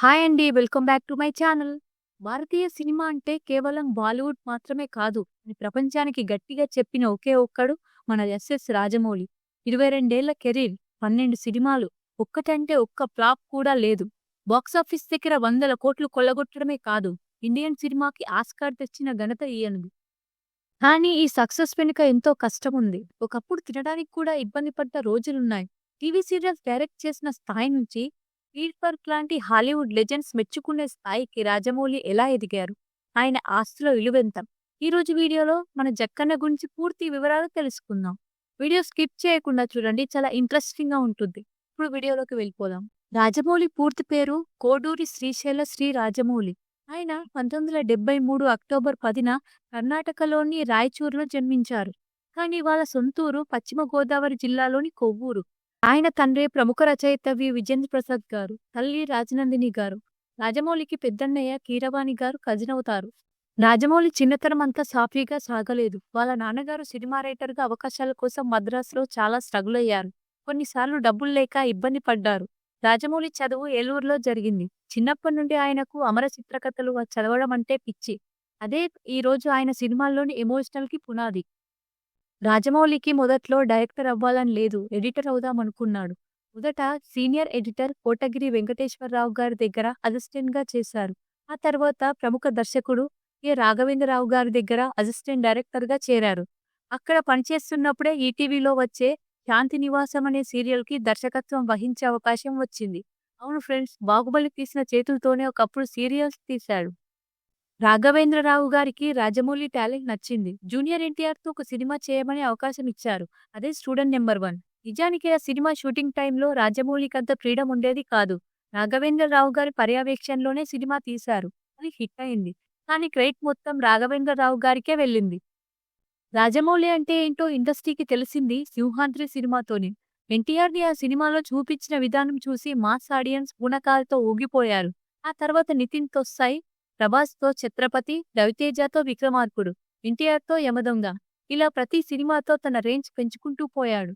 Hi అండి welcome back to my channel Bharatiya cinema అంటే కేవలం బాలీవుడ్ మాత్రమే కాదు అని ప్రపంచానికి గట్టిగా చెప్పిన ఒకే ఒక్కడు మన ఎస్ఎస్ రాజమౌళి. ఇరవై రెండేళ్ళ కెరీర్ పన్నెండు సినిమాలు ఒక్కటంటే ఒక్క ఫ్లాప్ కూడా లేదు. బాక్సాఫీస్ దగ్గర వందల కోట్లు కొల్లగొట్టడమే కాదు ఇండియన్ సినిమాకి ఆస్కార్ తెచ్చిన ఘనత ఈయనది కానీ ఈ సక్సెస్ వెనుక ఎంతో కష్టం ఉంది. ఒకప్పుడు తినడానికి కూడా ఇబ్బంది పడ్డ రోజులున్నాయి. టీవీ సీరియల్స్ డైరెక్ట్ చేసిన స్థాయి నుంచి పీట్ లాంటి హాలీవుడ్ లెజెండ్స్ మెచ్చుకునే స్థాయికి రాజమౌళి ఎలా ఎదిగారు? ఆయన ఆస్తుల విలువెంత ఈ రోజు వీడియోలో మన జక్కన్న గురించి పూర్తి వివరాలు తెలుసుకుందాం. వీడియో స్కిప్ చేయకుండా చూడండి చాలా ఇంట్రెస్టింగ్గా ఉంటుంది. ఇప్పుడు వీడియోలోకి వెళ్ళిపోదాం. రాజమౌళి పూర్తి పేరు కోడూరి శ్రీశైల శ్రీ రాజమౌళి. ఆయన పంతొమ్మిది వందల డెబ్బై మూడు అక్టోబర్ పదిన కర్ణాటకలోని రాయచూరులో జన్మించారు. కానీ వాళ్ళ సొంతూరు పశ్చిమ గోదావరి జిల్లాలోని కొవ్వూరు. ఆయన తండ్రి ప్రముఖ రచయిత వి విజేంద్ర ప్రసాద్ గారు తల్లి రాజనందిని గారు రాజమౌళికి పెద్దన్నయ్య కీరవాణి గారు కజినవుతారు రాజమౌళి చిన్నతనం అంతా సాఫీగా సాగలేదు. వాళ్ళ నాన్నగారు సినిమా రైటర్గా అవకాశాల కోసం మద్రాసులో చాలా స్ట్రగుల్ అయ్యారు. కొన్నిసార్లు డబ్బులు లేక ఇబ్బంది పడ్డారు. రాజమౌళి చదువు ఏలూరులో జరిగింది. చిన్నప్పటి నుండి ఆయనకు అమర చిత్రకథలు చదవడం అంటే పిచ్చి. అదే ఈ రోజు ఆయన సినిమాల్లోని ఎమోషనల్కి పునాది. రాజమౌళికి మొదట్లో డైరెక్టర్ అవ్వాలని లేదు ఎడిటర్ అవుదామనుకున్నాడు మొదట సీనియర్ ఎడిటర్ కోటగిరి వెంకటేశ్వరరావు గారి దగ్గర అసిస్టెంట్గా చేశారు. ఆ తర్వాత ప్రముఖ దర్శకుడు ఏ రాఘవేంద్రరావు గారి దగ్గర అసిస్టెంట్ డైరెక్టర్గా చేరారు. అక్కడ పనిచేస్తున్నప్పుడే ఈటీవీలో వచ్చే శాంతి నివాసం అనే సీరియల్కి దర్శకత్వం వహించే అవకాశం వచ్చింది. అవును ఫ్రెండ్స్ బాహుబలి తీసిన చేతులతోనే ఒకప్పుడు సీరియల్స్ తీశాడు. రాఘవేంద్రరావు గారికి రాజమౌళి టాలెంట్ నచ్చింది. జూనియర్ ఎన్టీఆర్తో ఒక సినిమా చేయమని అవకాశం ఇచ్చారు. అదే స్టూడెంట్ నెంబర్ వన్. నిజానికి ఆ సినిమా షూటింగ్ టైంలో రాజమౌళికి అంత ఫ్రీడమ్ ఉండేది కాదు. రాఘవేంద్రరావు గారి పర్యవేక్షణలోనే సినిమా తీశారు. అది హిట్ అయింది. కానీ క్రెడిట్ మొత్తం రాఘవేంద్రరావు గారికే వెళ్ళింది. రాజమౌళి అంటే ఏంటో ఇండస్ట్రీకి తెలిసింది సింహాద్రి సినిమాతోనే. ఎన్టీఆర్ని ఆ సినిమాలో చూపించిన విధానం చూసి మాస్ ఆడియన్స్ గుణకాలతో ఊగిపోయారు. ఆ తర్వాత నితిన్ తొస్సాయి ప్రభాస్తో ఛత్రపతి రవితేజతో విక్రమార్కుడు ఎన్టీఆర్తో యమదొంగ. ఇలా ప్రతి సినిమాతో తన రేంజ్ పెంచుకుంటూ పోయాడు.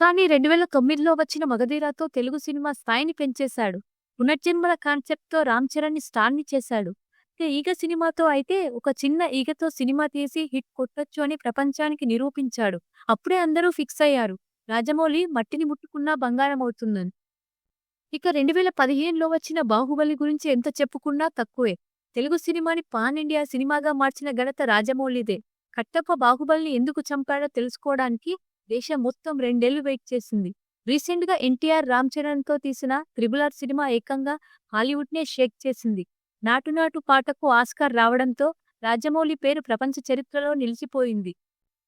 కానీ రెండు వేల తొమ్మిదిలో వచ్చిన మగధీరాతో తెలుగు సినిమా స్థాయిని పెంచేశాడు. పునర్జన్మల కాన్సెప్ట్తో రామ్ చరణ్ని స్టార్ని చేశాడు. ఈగ సినిమాతో అయితే ఒక చిన్న ఈగతో సినిమా తీసి హిట్ కొట్టొచ్చు అని ప్రపంచానికి నిరూపించాడు. అప్పుడే అందరూ ఫిక్స్ అయ్యారు. రాజమౌళి మట్టిని ముట్టుకున్నా బంగారం అవుతుందని ఇక రెండు వేల పదిహేనులో వచ్చిన బాహుబలి గురించి ఎంత చెప్పుకున్నా తక్కువే. తెలుగు సినిమాని పాన్ ఇండియా సినిమాగా మార్చిన ఘనత రాజమౌళిదే. కట్టప్ప బాహుబలిని ఎందుకు చంపాడో తెలుసుకోవడానికి దేశం మొత్తం రెండేళ్ళు వెయిట్ చేసింది. రీసెంట్గా ఎన్టీఆర్ రామ్ చరణ్తో తీసిన త్రిబులార్ సినిమా ఏకంగా హాలీవుడ్ నే షేక్ చేసింది. నాటు నాటు పాటకు ఆస్కార్ రావడంతో రాజమౌళి పేరు ప్రపంచ చరిత్రలో నిలిచిపోయింది.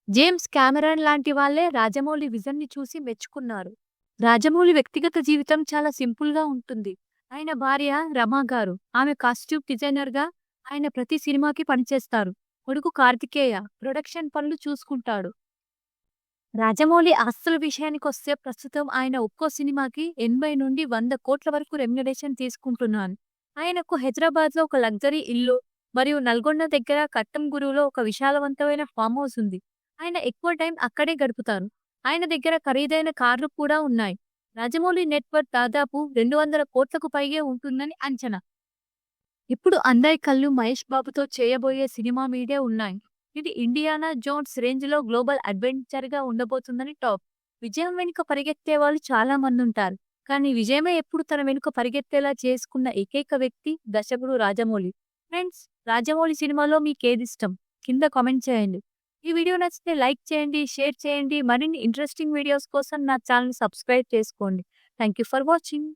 జేమ్స్ కెమెరాన్ లాంటి వాళ్ళే రాజమౌళి విజన్ని చూసి మెచ్చుకున్నారు. రాజమౌళి వ్యక్తిగత జీవితం చాలా సింపుల్గా ఉంటుంది. ఆయన భార్య రమా గారు. ఆమె కాస్ట్యూమ్ డిజైనర్గా ఆయన ప్రతి సినిమాకి పనిచేస్తారు. కొడుకు కార్తికేయ ప్రొడక్షన్ పనులు చూసుకుంటాడు. రాజమౌళి ఆస్తుల విషయానికి వస్తే ప్రస్తుతం ఆయన ఒక్కో సినిమాకి ఎనభై నుండి వంద కోట్ల వరకు రెమ్యునరేషన్ తీసుకుంటున్నాను. ఆయనకు హైదరాబాద్లో ఒక లగ్జరీ ఇల్లు మరియు నల్గొండ దగ్గర కట్టం గురువులో ఒక విశాలవంతమైన ఫామ్ హౌస్ ఉంది. ఆయన ఎక్కువ టైం అక్కడే గడుపుతారు. ఆయన దగ్గర ఖరీదైన కార్లు కూడా ఉన్నాయి. రాజమౌళి నెట్వర్క్ దాదాపు రెండు వందల కోట్లకు పైగే ఉంటుందని అంచనా. ఇప్పుడు అందరి కళ్ళు మహేష్ బాబుతో చేయబోయే సినిమా మీదే ఉన్నాయి. ఇది ఇండియానా జోన్స్ రేంజ్లో గ్లోబల్ అడ్వెంచర్గా ఉండబోతుందని టాప్ విజయం వెనుక పరిగెత్తే వాళ్ళు చాలా మంది ఉంటారు కానీ విజయమే ఎప్పుడు తన వెనుక పరిగెత్తేలా చేసుకున్న ఏకైక వ్యక్తి దర్శకుడు రాజమౌళి. ఫ్రెండ్స్ రాజమౌళి సినిమాలో మీకేదిష్టం? కింద కామెంట్ చేయండి. ఈ వీడియో నచ్చితే లైక్ చేయండి షేర్ చేయండి. మరిన్ని ఇంట్రెస్టింగ్ వీడియోస్ కోసం నా ఛానల్ సబ్స్క్రైబ్ చేసుకోండి. Thank you for watching.